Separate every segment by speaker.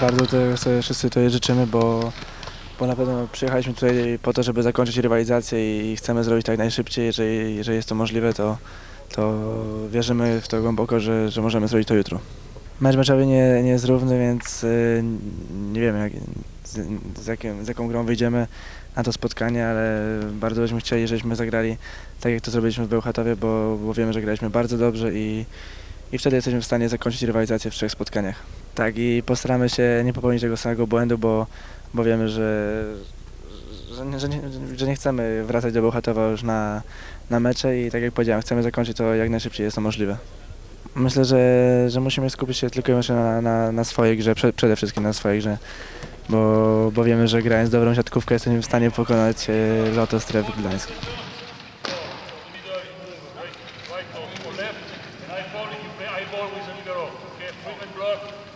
Speaker 1: Bardzo to sobie wszyscy to życzymy, bo, bo na pewno przyjechaliśmy tutaj po to, żeby zakończyć rywalizację i chcemy zrobić tak najszybciej. Jeżeli, jeżeli jest to możliwe, to, to wierzymy w to głęboko, że, że możemy zrobić to jutro. Mecz meczowy nie, nie jest równy, więc y, nie wiemy jak, z, z, jakim, z jaką grą wyjdziemy na to spotkanie, ale bardzo byśmy chcieli, żebyśmy zagrali tak jak to zrobiliśmy w Bełchatowie, bo, bo wiemy, że graliśmy bardzo dobrze i, i wtedy jesteśmy w stanie zakończyć rywalizację w trzech spotkaniach. Tak i postaramy się nie popełnić tego samego błędu, bo, bo wiemy, że, że, nie- że, nie, że nie chcemy wracać do Bełchatowa już na, na mecze i tak jak powiedziałem, chcemy zakończyć to jak najszybciej jest to możliwe. Myślę, że, że musimy skupić się tylko i wyłącznie na, na, na swojej grze, prze, przede wszystkim na swojej grze, bo, bo wiemy, że grając dobrą siatkówkę jesteśmy w stanie pokonać e, Lotos Tref Gdańsk.
Speaker 2: you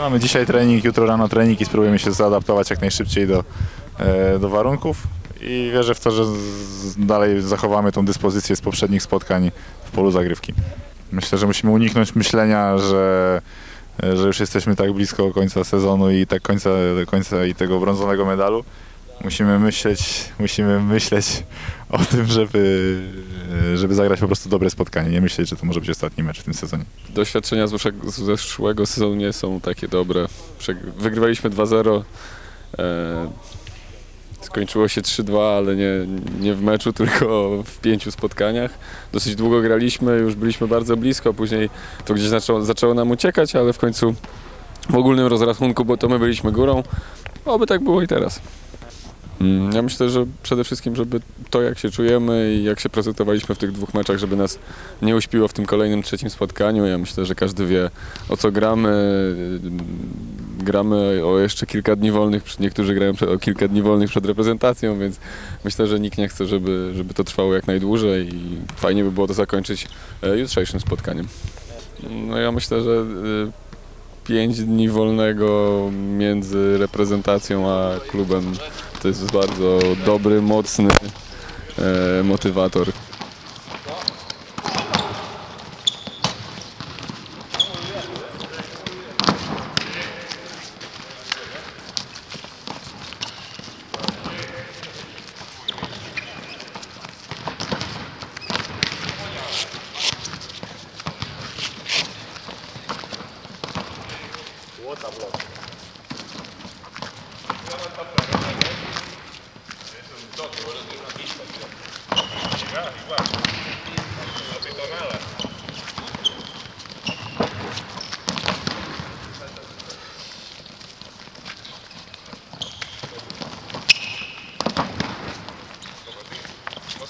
Speaker 3: Mamy dzisiaj trening, jutro rano trening i spróbujemy się zaadaptować jak najszybciej do, e, do warunków i wierzę w to, że dalej zachowamy tą dyspozycję z poprzednich spotkań w polu zagrywki. Myślę, że musimy uniknąć myślenia, że, e, że już jesteśmy tak blisko końca sezonu i tak końca, końca i tego brązonego medalu. Musimy myśleć, musimy myśleć o tym, żeby, żeby zagrać po prostu dobre spotkanie, nie myśleć, że to może być ostatni mecz w tym sezonie.
Speaker 4: doświadczenia z zeszłego- sezonu nie są takie dobre. Wygrywaliśmy 2-0. E, skończyło się 3-2, ale nie, nie w meczu, tylko w pięciu spotkaniach. Dosyć długo graliśmy, już byliśmy bardzo blisko, później to gdzieś zaczęło, zaczęło nam uciekać, ale w końcu w ogólnym rozrachunku, bo to my byliśmy górą, oby tak było i teraz. Mm, Ja myślę, że przede wszystkim, żeby to jak się czujemy i jak się prezentowaliśmy w tych dwóch meczach, żeby nas nie uśpiło w tym kolejnym trzecim spotkaniu. Ja myślę, że każdy wie o co gramy. Gramy o jeszcze kilka dni wolnych, niektórzy grają o kilka dni wolnych przed reprezentacją, więc myślę, że nikt nie chce, żeby, żeby to trwało jak najdłużej i fajnie by było to zakończyć e, jutrzejszym spotkaniem. No ja myślę, że e, pięć dni wolnego między reprezentacją a klubem to jest bardzo dobry, mocny e, motywator.